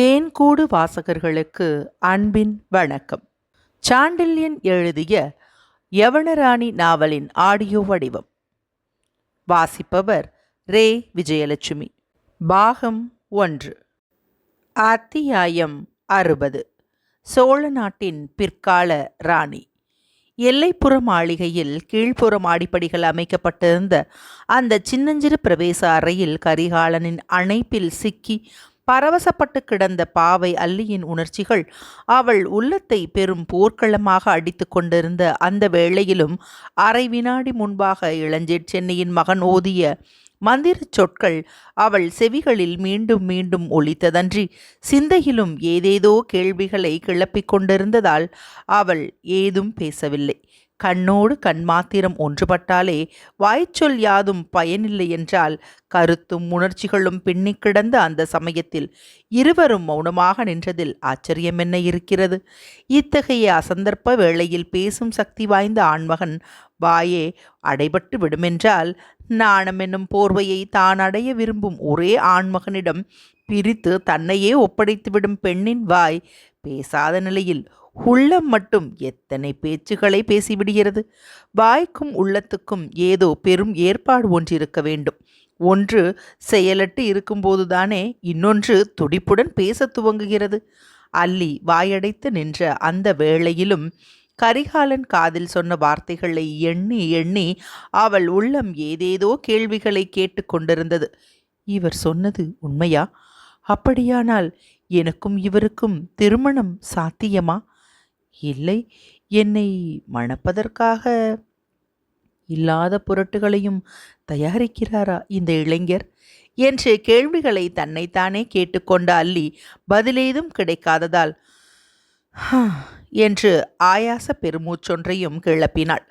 தேன்கூடு வாசகர்களுக்கு அன்பின் வணக்கம். சாண்டில்யன் எழுதிய யவனராணி நாவலின் ஆடியோ வடிவம். வாசிப்பவர் ரே. விஜயலட்சுமி. பாகம் ஒன்று. அத்தியாயம் அறுபது. சோழ நாட்டின் பிற்கால ராணி. எல்லைப்புற மாளிகையில் கீழ்ப்புற மாடிப்படிகள் அமைக்கப்பட்டிருந்த அந்த சின்னஞ்சிறு பிரவேச அறையில் கரிகாலனின் அணைப்பில் சிக்கி பரவசப்பட்டு கிடந்த பாவை அல்லியின் உணர்ச்சிகள் அவள் உள்ளத்தை பெரும் போர்க்களமாக அடித்து கொண்டிருந்த அந்த வேளையிலும் அரை வினாடி முன்பாக இளஞ்சேட் சென்னையின் மகன் ஓதிய மந்திரச் சொற்கள் அவள் செவிகளில் மீண்டும் மீண்டும் ஒலித்ததன்றி சிந்தையிலும் ஏதேதோ கேள்விகளை கிளப்பிக் கொண்டிருந்ததால் அவள் ஏதும் பேசவில்லை. கண்ணோடு கண் மாத்திரம் ஒன்றுபட்டாலே வாய்ச்சொல் யாதும் பயனில்லை என்றால் கருத்தும் உணர்ச்சிகளும் பின்னி கிடந்த அந்த சமயத்தில் இருவரும் மௌனமாக நின்றதில் ஆச்சரியம் என்ன இருக்கிறது? இத்தகைய அசந்தர்ப்ப வேளையில் பேசும் சக்தி வாய்ந்த ஆண்மகன் வாயே அடைபட்டு விடுமென்றால் நாணம் என்னும் போர்வையை தான் அடைய விரும்பும் ஒரே ஆண்மகனிடம் பிரித்து தன்னையே ஒப்படைத்துவிடும் பெண்ணின் வாய் பேசாத நிலையில் உள்ளம் மட்டும் எத்தனை பேச்சுகளை பேசிவிடுகிறது? வாய்க்கும் உள்ளத்துக்கும் ஏதோ பெரும் ஏற்பாடு ஒன்று இருக்க வேண்டும். ஒன்று செயலட்டு இருக்கும்போதுதானே இன்னொன்று துடிப்புடன் பேசத் துவங்குகிறது. அல்லி வாயடைத்து நின்ற அந்த வேளையிலும் கரிகாலன் காதில் சொன்ன வார்த்தைகளை எண்ணி எண்ணி அவள் உள்ளம் ஏதேதோ கேள்விகளை கேட்டு கொண்டிருந்தது. இவர் சொன்னது உண்மையா? அப்படியானால் எனக்கும் இவருக்கும் திருமணம் சாத்தியமா? இல்லை என்னை மணப்பதற்காக இல்லாத பொருட்டுகளையும் தயாரிக்கிறாரா இந்த இளைஞர்? என்று கேள்விகளை தன்னைத்தானே கேட்டுக்கொண்ட அல்லி பதிலேதும் கிடைக்காததால் என்று ஆயாச பெருமூச்சொன்றையும் கிளப்பினாள்.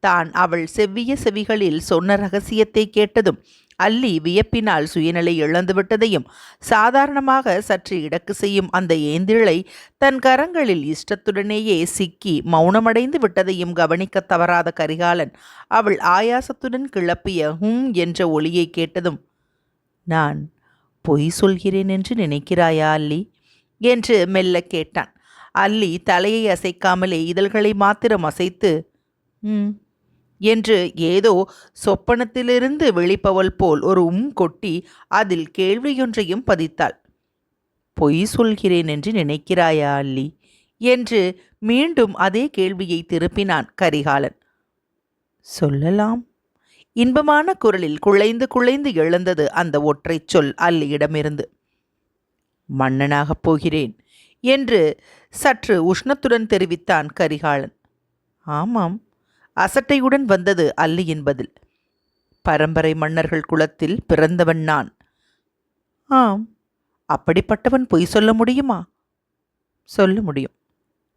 தான் அவள் செவ்விய செவிகளில் சொன்ன ரகசியத்தை கேட்டதும் அல்லி வியப்பினால் சுயநிலை இழந்துவிட்டதையும் சாதாரணமாக சற்று இடக்கு செய்யும் அந்த ஏந்திழை தன் கரங்களில் இஷ்டத்துடனேயே சிக்கி மௌனமடைந்து விட்டதையும் கவனிக்க தவறாத கரிகாலன் அவள் ஆயாசத்துடன் கிளப்பிய ஹும் என்ற ஒளியை கேட்டதும் நான் பொய் சொல்கிறேன் என்று நினைக்கிறாயா அல்லி என்று மெல்ல கேட்டான். அல்லி தலையை அசைக்காமலே இதழ்களை மாத்திரம் அசைத்து ம் என்று ஏதோ சொப்பனத்திலிருந்து வெளிப்பவள் போல் ஒரு உம் கொட்டி அதில் கேள்வியொன்றையும் பதித்தாள். பொய் சொல்கிறேன் என்று நினைக்கிறாயா அல்லி என்று மீண்டும் அதே கேள்வியை திருப்பினான் கரிகாலன். சொல்லலாம். இன்பமான குரலில் குழைந்து குழைந்து எழுந்தது அந்த ஒற்றைச் சொல் அல்லியிடமிருந்து மன்னனாகப் போகிறேன் என்று சற்று உஷ்ணத்துடன் தெரிவித்தான் கரிகாலன். ஆமாம். அசட்டையுடன் வந்தது அல்லியின் பதில். பரம்பரை மன்னர்கள் குலத்தில் பிறந்தவன் நான். ஆம் அப்படிப்பட்டவன் பொய் சொல்ல முடியுமா? சொல்ல முடியும்.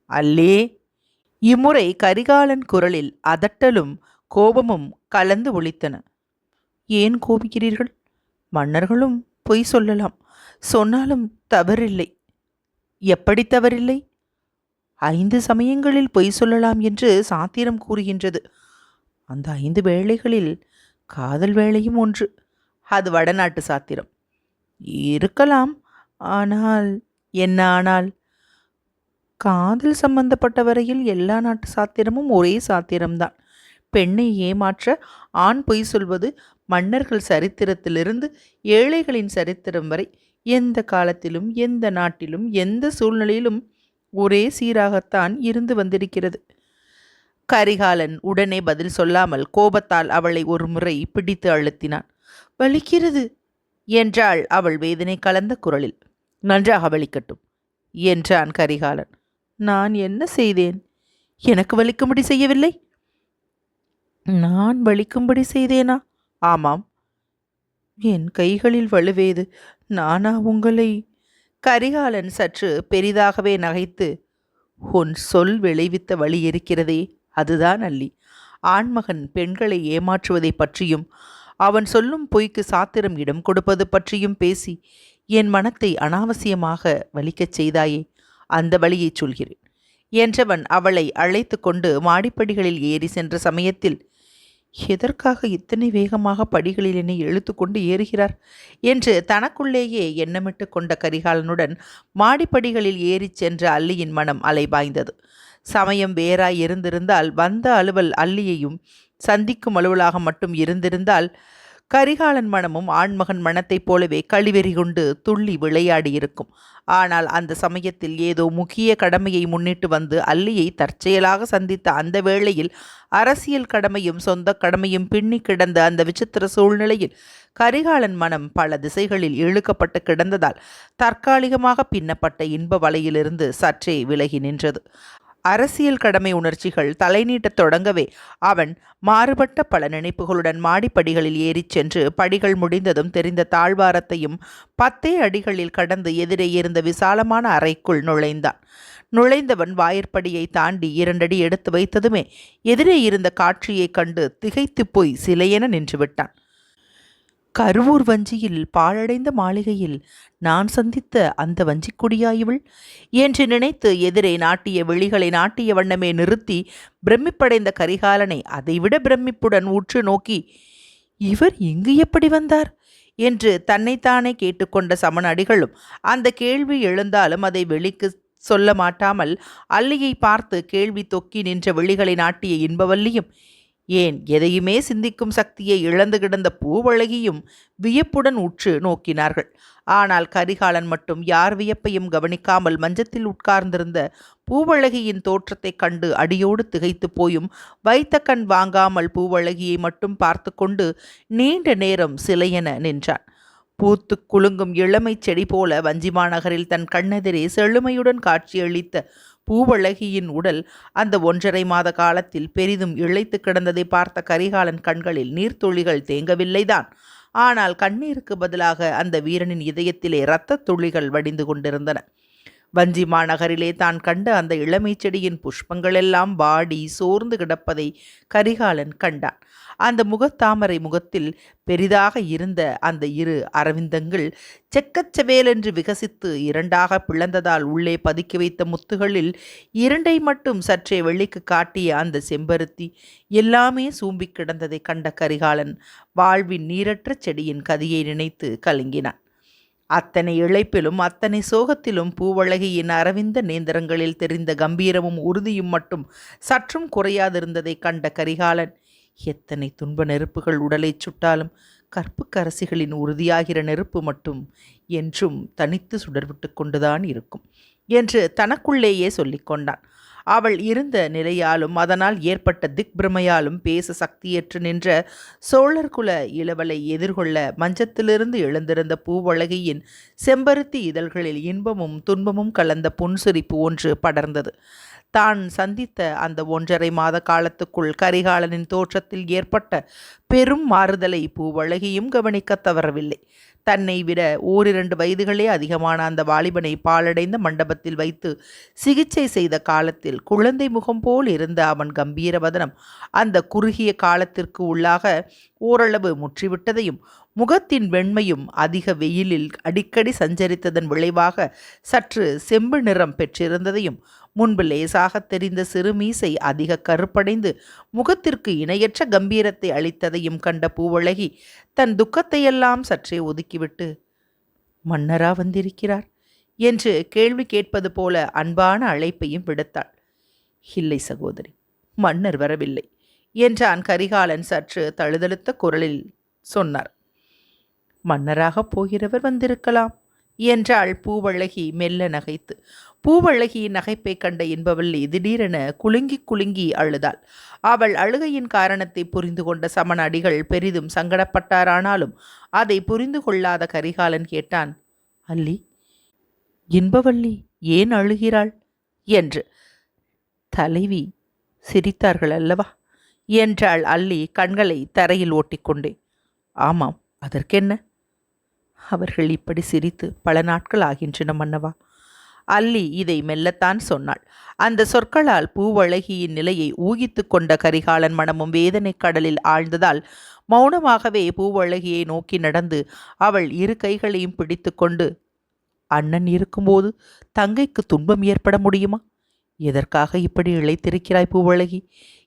அல்லே இம்முறை கரிகாலன் குரலில் அதட்டலும் கோபமும் கலந்து ஒழித்தன ஏன் கோபிக்கிறீர்கள்? மன்னர்களும் பொய் சொல்லலாம். சொன்னாலும் தவறில்லை. எப்படி தவறில்லை? ஐந்து சமயங்களில் பொய் சொல்லலாம் என்று சாத்திரம் கூறுகின்றது. அந்த ஐந்து வேளைகளில் காதல் வேளையும் ஒன்று. அது வடநாட்டு சாத்திரம். இருக்கலாம். ஆனால் என்ன ஆனால் காதல் சம்பந்தப்பட்ட வரையில் எல்லா நாட்டு சாத்திரமும் ஒரே சாத்திரம்தான். பெண்ணை ஏமாற்ற ஆண் பொய் சொல்வது மன்னர்கள் சரித்திரத்திலிருந்து ஏழைகளின் சரித்திரம் வரை. எந்த காலத்திலும் எந்த நாட்டிலும் எந்த சூழ்நிலையிலும் ஒரே சீராகத்தான் இருந்து வந்திருக்கிறது. கரிகாலன் உடனே பதில் சொல்லாமல் கோபத்தால் அவளை ஒரு முறை பிடித்து அழுத்தினான். வலிக்கிறது என்றாள் அவள் வேதனை கலந்த குரலில். நன்றாக வலிக்கட்டும் என்றான் கரிகாலன். நான் என்ன செய்தேன்? எனக்கு வலிக்கும்படி செய்யவில்லை? நான் வலிக்கும்படி செய்தேனா? ஆமாம். என் கைகளில் வலுவேது. நானா உங்களை கரிகாலன் சற்று பெரிதாகவே நகைத்து உன் சொல் விளைவித்த வழி இருக்கிறதே அதுதான் அல்லி. ஆண்மகன் பெண்களை ஏமாற்றுவதை பற்றியும் அவன் சொல்லும் பொய்க்கு சாத்திரம் இடம் கொடுப்பது பற்றியும் பேசி என் மனத்தை அனாவசியமாக வலிக்கச் செய்தாயே அந்த வழியைச் சொல்கிறேன். என்றவன் அவளை அழைத்து கொண்டு மாடிப்படிகளில் ஏறி சென்ற சமயத்தில் எதற்காக இத்தனை வேகமாக படிகளில் என்னை இழுத்து கொண்டு ஏறுகிறார்? என்று தனக்குள்ளேயே எண்ணமிட்டு கொண்ட கரிகாலனுடன் மாடிப்படிகளில் ஏறிச் சென்ற அல்லியின் மனம் அலைபாய்ந்தது. சமயம் வேறாய் இருந்திருந்தால் வந்த அலுவல் அல்லியையும் சந்திக்கும் அலுவலாக மட்டும் இருந்திருந்தால் கரிகாலன் மனமும் ஆண்மகன் மனத்தைப் போலவே கழிவெறி கொண்டு துள்ளி விளையாடியிருக்கும். ஆனால் அந்த சமயத்தில் ஏதோ முக்கிய கடமையை முன்னிட்டு வந்து அல்லியை தற்செயலாக சந்தித்த அந்த வேளையில் அரசியல் கடமையும் சொந்த கடமையும் பின்னி கிடந்த அந்த விசித்திர சூழ்நிலையில் கரிகாலன் மனம் பல திசைகளில் இழுக்கப்பட்டு கிடந்ததால் தற்காலிகமாக பின்னப்பட்ட இன்ப வலையிலிருந்து சற்றே விலகி நின்றது. அரசியல் கடமை உணர்ச்சிகள் தலைநீட்டத் தொடங்கவே அவன் மாறுபட்ட பல நினைப்புகளுடன் மாடிப்படிகளில் ஏறிச் சென்று படிகள் முடிந்ததும் தெரிந்த தாழ்வாரத்தையும் பத்தே அடிகளில் கடந்து எதிரே இருந்த விசாலமான அறைக்குள் நுழைந்தான். நுழைந்தவன் வாயிற்படியை தாண்டி இரண்டடி எடுத்து வைத்ததுமே எதிரே இருந்த காட்சியைக் கண்டு திகைத்துப் போய் சிலையென நின்றுவிட்டான். கருவூர் வஞ்சியில் பாழடைந்த மாளிகையில் நான் சந்தித்த அந்த வஞ்சிக்குடியாயிவள்? என்று நினைத்து எதிரே நாட்டிய விழிகளை நாட்டிய வண்ணமே நிறுத்தி பிரமிப்படைந்த கரிகாலனை அதைவிட பிரமிப்புடன் உற்று நோக்கி இவர் இங்கு எப்படி வந்தார்? என்று தன்னைத்தானே கேட்டுக்கொண்ட சமண அடிகளும் அந்த கேள்வி எழுந்தாலும் அதை வெளிக்கு சொல்ல மாட்டாமல் அல்லியை பார்த்து கேள்வி தொக்கி நின்ற விழிகளை நாட்டிய இன்பவல்லியும் ஏன் எதையுமே சிந்திக்கும் சக்தியை இழந்து கிடந்த பூவழகியும் வியப்புடன் உற்று நோக்கினார்கள். ஆனால் கரிகாலன் மட்டும் யார் வியப்பையும் கவனிக்காமல் மஞ்சத்தில் உட்கார்ந்திருந்த பூவழகியின் தோற்றத்தைக் கண்டு அடியோடு திகைத்து போயும் வைத்த கண் வாங்காமல் பூவழகியை மட்டும் பார்த்து கொண்டு நீண்ட நேரம் சிலையென நின்றான். பூத்து குலுங்கும் இளமைச் செடி போல வஞ்சிமாநகரில் தன் கண்ணெதிரே செழுமையுடன் காட்சியளித்த பூவழகியின் உடல் அந்த ஒன்றரை மாத காலத்தில் பெரிதும் இழைத்து கிடந்ததை பார்த்த கரிகாலன் கண்களில் நீர்த்துளிகள் தேங்கவில்லைதான். ஆனால் கண்ணீருக்கு பதிலாக அந்த வீரனின் இதயத்திலே இரத்தத் துளிகள் வடிந்து கொண்டிருந்தன. வஞ்சி மாநகரிலே தான் கண்ட அந்த இளமைச் செடியின் புஷ்பங்களெல்லாம் வாடி சோர்ந்து கிடப்பதை கரிகாலன் கண்டான். அந்த முகத்தாமரை முகத்தில் பெரிதாக இருந்த அந்த இரு அரவிந்தங்கள் செக்கச்சவேலென்று விகசித்து இரண்டாக பிளந்ததால் உள்ளே பதுக்கி வைத்த முத்துகளில் இரண்டை மட்டும் சற்றே வெள்ளிக்கு காட்டிய அந்த செம்பருத்தி எல்லாமே சூம்பி கிடந்ததை கண்ட கரிகாலன் வாழ்வின் நீரற்ற செடியின் கதியை நினைத்து கலங்கினான். அத்தனை இழைப்பிலும் அத்தனை சோகத்திலும் பூவழகியின் அரவிந்த நேந்திரங்களில் தெரிந்த கம்பீரமும் உறுதியும் மட்டும் சற்றும் குறையாதிருந்ததை கண்ட கரிகாலன் எத்தனை துன்ப நெருப்புகள் உடலை சுட்டாலும் கற்புக்கரசிகளின் உறுதியாகிற நெருப்பு மட்டும் என்றும் தனித்து சுடர்விட்டு கொண்டுதான் இருக்கும் என்று தனக்குள்ளேயே சொல்லிக்கொண்டான் அவள் இருந்த நிலையாலும் அதனால் ஏற்பட்ட திக்பிரமையாலும் பேச சக்தியற்று நின்ற சோழர் குல இளவலை எதிர்கொள்ள மஞ்சத்திலிருந்து எழுந்திருந்த பூவழகியின் செம்பருத்தி இதழ்களில் இன்பமும் துன்பமும் கலந்த புன்சிரிப்பு ஒன்று படர்ந்தது. தான் சந்தித்த அந்த ஒன்றரை மாத காலத்துக்குள் கரிகாலனின் தோற்றத்தில் ஏற்பட்ட பெரும் மாறுதலை பூவழகியும் கவனிக்க தவறவில்லை. தன்னை விட ஓரிரண்டு வயதுகளே அதிகமான அந்த வாலிபனை பாலடைந்த மண்டபத்தில் வைத்து சிகிச்சை செய்த காலத்தில் குழந்தை முகம் போல் இருந்த அவன் கம்பீரவதனம் அந்த குறுகிய காலத்திற்கு உள்ளாக ஓரளவு முற்றிவிட்டதையும் முகத்தின் வெண்மையும் அதிக வெயிலில் அடிக்கடி சஞ்சரித்ததன் விளைவாக சற்று செம்பு நிறம் பெற்றிருந்ததையும் முன்பு லேசாக தெரிந்த சிறுமீசை அதிக கருப்படைந்து முகத்திற்கு இணையற்ற கம்பீரத்தை அளித்ததையும் கண்ட பூவழகி தன் துக்கத்தையெல்லாம் சற்றே ஒதுக்கிவிட்டு மன்னரா வந்திருக்கிறார்? என்று கேள்வி கேட்பது போல அன்பான அழைப்பையும் விடுத்தாள். இல்லை சகோதரி மன்னர் வரவில்லை என்றான் கரிகாலன் சற்று தழுதழுத்த குரலில் சொன்னார். மன்னராகப் போகிறவர் வந்திருக்கலாம் என்றாள் பூவழகி மெல்ல நகைத்து. பூவழகியின் நகைப்பை கண்ட இன்பவல்லி திடீரென குலுங்கி குலுங்கி அழுதாள். அவள் அழுகையின் காரணத்தை புரிந்து கொண்ட சமண அடிகள் பெரிதும் சங்கடப்பட்டாரானாலும் அதை புரிந்து கொள்ளாத கரிகாலன் கேட்டான் அல்லி இன்பவள்ளி ஏன் அழுகிறாள்? என்று. தலைவி சிரித்தார்கள் அல்லவா? என்றாள் அல்லி கண்களை தரையில் ஓட்டிக்கொண்டே. ஆமாம் அதற்கென்ன? அவர்கள் இப்படி சிரித்து பல நாட்கள் ஆகின்றன மன்னவா. அல்லி இதை மெல்லத்தான் சொன்னாள். அந்த சொற்களால் பூவழகியின் நிலையை ஊகித்து கொண்ட கரிகாலன் மனமும் வேதனை கடலில் ஆழ்ந்ததால் மௌனமாகவே பூவழகியை நோக்கி நடந்து அவள் இரு கைகளையும் பிடித்து கொண்டு அண்ணன் இருக்கும்போது தங்கைக்கு துன்பம் ஏற்பட முடியுமா? எதற்காக இப்படி இழைத்திருக்கிறாய் பூவழகி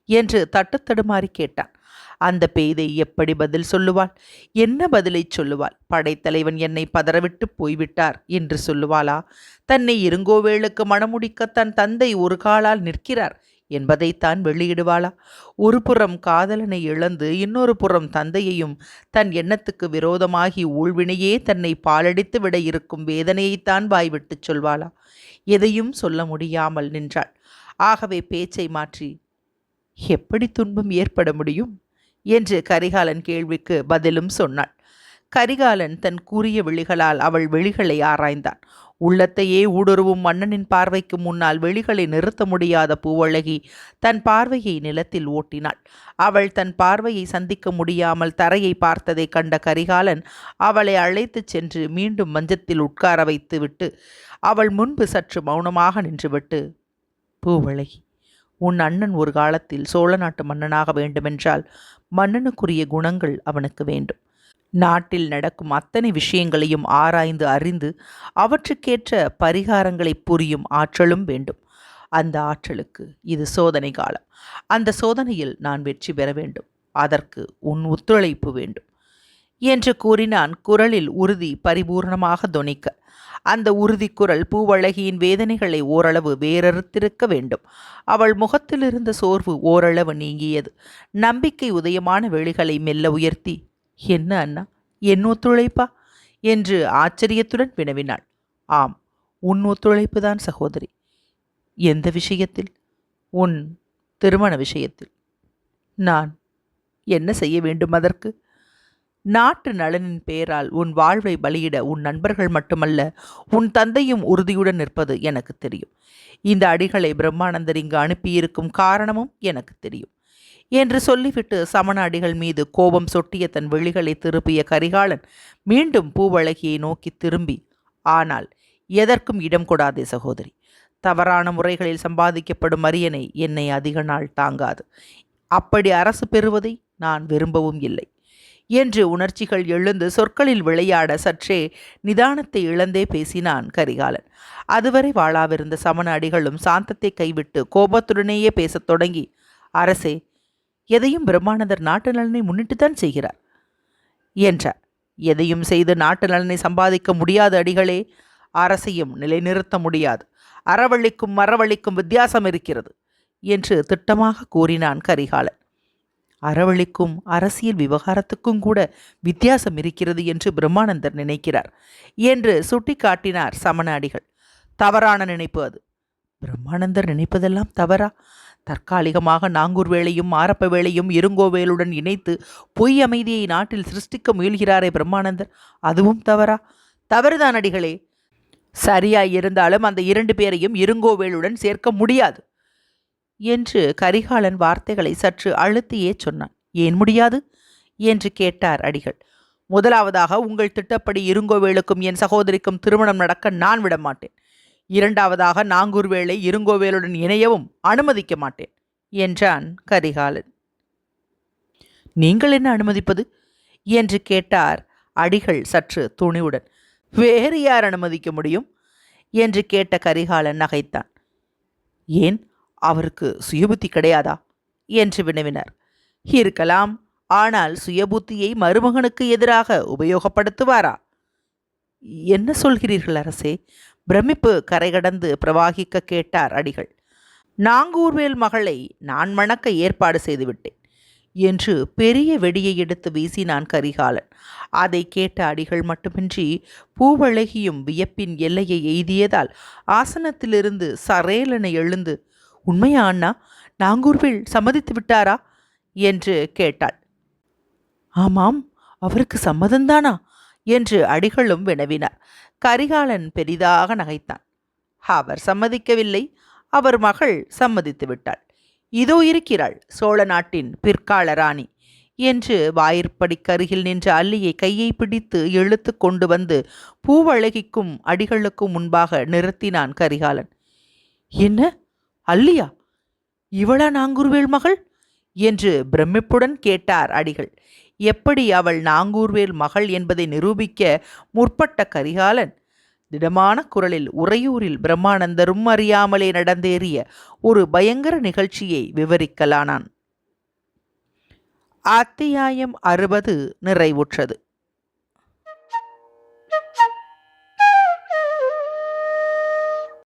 என்று தட்டு தடுமாறி கேட்டான். அந்த பேதை எப்படி பதில் சொல்லுவாள்? என்ன பதிலை சொல்லுவாள்? படைத்தலைவன் என்னை பதறவிட்டு போய்விட்டார் என்று சொல்லுவாளா? தன்னை இருங்கோவேளுக்கு மணமுடிக்க தன் தந்தை ஒரு காலால் நிற்கிறார் என்பதைத்தான் வெளியிடுவாளா? ஒரு புறம் காதலனை இழந்து இன்னொரு புறம் தந்தையையும் தன் எண்ணத்துக்கு விரோதமாகி ஊழ்வினையே தன்னை பாலடித்து விட இருக்கும் வேதனையைத்தான் வாய்விட்டுச் சொல்வாளா? எதையும் சொல்ல முடியாமல் நின்றாள். ஆகவே பேச்சை மாற்றி எப்படி துன்பம் ஏற்பட முடியும்? என்று கரிகாலன் கேள்விக்கு பதிலும் சொன்னாள். கரிகாலன் தன் கூறிய விழிகளால் அவள் விழிகளை ஆராய்ந்தான். உள்ளத்தையே ஊடுருவும் மன்னனின் பார்வைக்கு முன்னால் வெளிகளை நிறுத்த முடியாத பூவழகி தன் பார்வையை நிலத்தில் ஓட்டினாள். அவள் தன் பார்வையை சந்திக்க முடியாமல் தரையை பார்த்ததை கண்ட கரிகாலன் அவளை அழைத்துச் சென்று மீண்டும் மஞ்சத்தில் உட்கார வைத்துவிட்டு அவள் முன்பு சற்று மௌனமாக நின்றுவிட்டு பூவழகி உன் அண்ணன் ஒரு காலத்தில் சோழ நாட்டு மன்னனாக வேண்டுமென்றால் மன்னனுக்குரிய குணங்கள் அவனுக்கு வேண்டும். நாட்டில் நடக்கும் அத்தனை விஷயங்களையும் ஆராய்ந்து அறிந்து அவற்றுக்கேற்ற பரிகாரங்களை புரியும் ஆற்றலும் வேண்டும். அந்த ஆற்றலுக்கு இது சோதனை காலம். அந்த சோதனையில் நான் வெற்றி பெற வேண்டும். அதற்கு உன் ஒத்துழைப்பு வேண்டும். என்று கூறினான் குரலில் உறுதி பரிபூர்ணமாக தொனிக்க அந்த உறுதிக்குரல் பூவழகியின் வேதனைகளை ஓரளவு வேறறுத்திருக்க வேண்டும். அவள் முகத்திலிருந்த சோர்வு ஓரளவு நீங்கியது. நம்பிக்கை உதயமான வெளிகளை மெல்ல உயர்த்தி என்ன அண்ணா என் ஒத்துழைப்பா என்று ஆச்சரியத்துடன் வினவினாள். ஆம் உன் ஒத்துழைப்பு தான் சகோதரி. எந்த விஷயத்தில்? உன் திருமண விஷயத்தில். நான்? என்ன செய்ய வேண்டும் அதற்கு? நாட்டு நலனின் பெயரால் உன் வாழ்வை பலியிட உன் நண்பர்கள் மட்டுமல்ல உன் தந்தையும் உறுதியுடன் நிற்பது எனக்கு தெரியும். இந்த அடிகளை பிரம்மானந்தர் இங்கு அனுப்பியிருக்கும் காரணமும் எனக்கு தெரியும். என்று சொல்லிவிட்டு சமண அடிகள் மீது கோபம் சொட்டிய தன் விழிகளை திருப்பிய கரிகாலன் மீண்டும் பூவழகியை நோக்கி திரும்பி ஆனால் எதற்கும் இடம் கொடாதே சகோதரி. தவறான முறைகளில் சம்பாதிக்கப்படும் அரியணை என்னை அதிக நாள் தாங்காது. அப்படி அரசு பெறுவதை நான் விரும்பவும் இல்லை. என்று உணர்ச்சிகள் எழுந்து சொற்களில் விளையாட சற்றே நிதானத்தை இழந்தே பேசினான் கரிகாலன். அதுவரை வாழாவிருந்த சமண அடிகளும் சாந்தத்தை கைவிட்டு கோபத்துடனேயே பேசத் தொடங்கி அரசே எதையும் பிரம்மானந்தர் நாட்டு நலனை முன்னிட்டு தான் செய்கிறார் என்றார். எதையும் செய்து நாட்டு நலனை சம்பாதிக்க முடியாத அடிகளே அரசையும் நிலைநிறுத்த முடியாது. அறவழிக்கும் மரவழிக்கும் வித்தியாசம் இருக்கிறது என்று திட்டமாக கூறினான் கரிகாலன். அறவழிக்கும் அரசியல் விவகாரத்துக்கும் கூட வித்தியாசம் இருக்கிறது என்று பிரம்மானந்தர் நினைக்கிறார். என்று சுட்டிக்காட்டினார் சமநாடிகள். தவறான நினைப்பு அது. பிரம்மானந்தர் நினைப்பதெல்லாம் தவறா? தற்காலிகமாக நாங்கூர் வேளையும் மாரப்ப வேளையும் இருங்கோவேலுடன் இணைத்து பொய் அமைதியை நாட்டில் சிருஷ்டிக்க முயல்கிறாரே பிரம்மானந்தர். அதுவும் தவறா? தவறுதான் அடிகளே. சரியாய் இருந்தாலும் அந்த இரண்டு பேரையும் இருங்கோவேலுடன் சேர்க்க முடியாது. என்று கரிகாலன் வார்த்தைகளை சற்று அழுத்தியே சொன்னான். ஏன் முடியாது? என்று கேட்டார் அடிகள். முதலாவதாக உங்கள் திட்டப்படி இருங்கோவேலுக்கும் என் சகோதரிக்கும் திருமணம் நடக்க நான் விட மாட்டேன். இரண்டாவதாக நாங்கூர்வேளை இருங்கோவேலுடன் இணையவும் அனுமதிக்க மாட்டேன் என்றான் கரிகாலன். நீங்கள் என்ன அனுமதிப்பது? என்று கேட்டார் அடிகள் சற்று துணிவுடன். வேறு யார் அனுமதிக்க முடியும்? என்று கேட்ட கரிகாலன் நகைத்தான். ஏன்? அவருக்கு சுயபுத்தி கிடையாதா? என்று வினவினர். இருக்கலாம். ஆனால் சுயபுத்தியை மருமகனுக்கு எதிராக உபயோகப்படுத்துவாரா? என்ன சொல்கிறீர்கள் அரசே? பிரமிப்பு கரைகடந்து பிரவாகிக்க கேட்டார் அடிகள். நாங்கூர்வேல் மகளை நான் மணக்க ஏற்பாடு செய்துவிட்டேன் என்று பெரிய வெடியை எடுத்து வீசினான் கரிகாலன். அதை கேட்ட அடிகள் மட்டுமின்றி பூவழகியும் வியப்பின் எல்லையை எய்தியதால் ஆசனத்திலிருந்து சரேலனை எழுந்து உண்மையா அண்ணா? நாங்கூர்வில் சம்மதித்து விட்டாரா? என்று கேட்டாள். ஆமாம் அவருக்கு சம்மதந்தானா என்று அடிகளும் வினவினார். கரிகாலன் பெரிதாக நகைத்தான். அவர் சம்மதிக்கவில்லை அவர் மகள் சம்மதித்து விட்டாள். இதோ இருக்கிறாள் சோழ நாட்டின் பிற்கால ராணி என்று வாயிற்படிக்கருகில் நின்ற அல்லியை கையை பிடித்து இழுத்து கொண்டு வந்து பூவழகிக்கும் அடிகளுக்கும் முன்பாக நிறுத்தினான் கரிகாலன். என்ன? அல்லியா இவளா நாங்கூர்வேல் மகள்? என்று பிரமிப்புடன் கேட்டார் அடிகள். எப்படி அவள் நாங்கூர்வேல் மகள் என்பதை நிரூபிக்க முற்பட்ட கரிகாலன்? திடமான குரலில் உறையூரில் பிரம்மானந்தரும் அறியாமலே நடந்தேறிய ஒரு பயங்கர நிகழ்ச்சியை விவரிக்கலானான். அத்தியாயம் அறுபது நிறைவுற்றது.